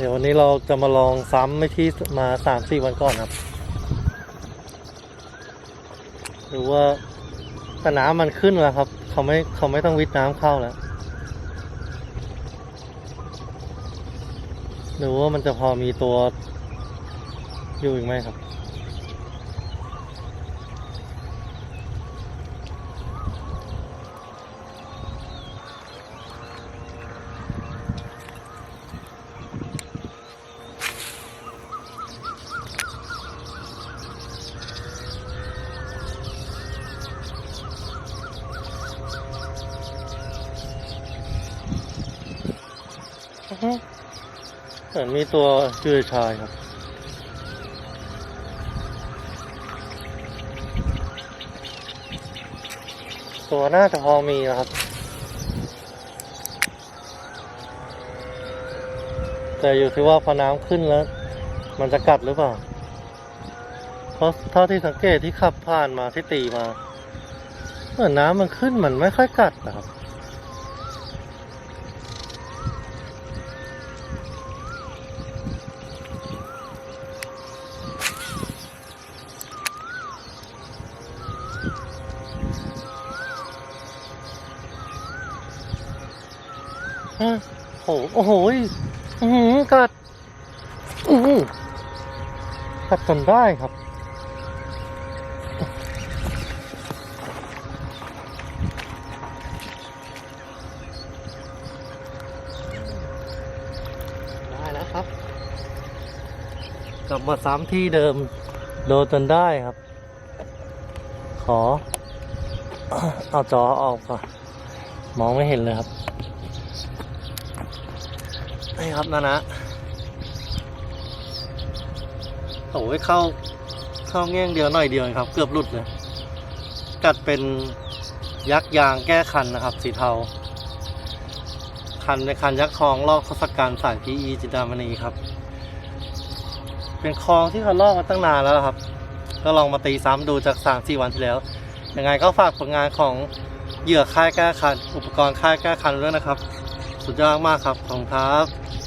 เดี๋ยววันนี้เราจะมาลองซ้ำไม่ที่มาสามสี่วันก่อนครับหรือว่าแต่น้ำมันขึ้นแล้วครับ เขาไม่เขาไม่ต้องวิทน้ำเข้าแล้วหรือว่ามันจะพอมีตัวอยู่อีกไหมครับ มือนมีตัวชื่อชายครับ ตัวน่าจะพอมีนะครับ แต่อยู่ที่ว่าพอน้ำขึ้นแล้ว มันจะกัดหรือเปล่า เพราะเท่าที่สังเกตที่ขับผ่านมาที่ตีมาเหมือนน้ำมันขึ้นมันไม่ค่อยกัดนะครับ โอ้โหโอ้โหอื้อหือกัดอือหือกัดจนได้ครับได้แล้วครับ กลับมาซ้ำที่เดิมโดนจนได้ครับ ขอ เอาจอออกก่อนมองไม่เห็นเลยครับ นี่ครับนะนะโอ้ยเข้าเข้าแง่งเดียวหน่อยเดียวครับ เกือบหลุดเลยกัดเป็นยักษ์ยางแก้คันนะครับ สีเทา คันในคันยักษ์ทองลอกทศกัณฐ์สายพีอีจิดามณีครับ เป็นคลองที่เขาลอกมาตั้งนานแล้วครับ ก็ลองมาตีซ้ำดูจากสามสี่วันที่แล้วยังไงก็ฝากผลงานของเหยื่อค่ายแก้คัน อุปกรณ์ค่ายแก้คันด้วยนะครับ สุดยอดมากครับขอบคุณครับ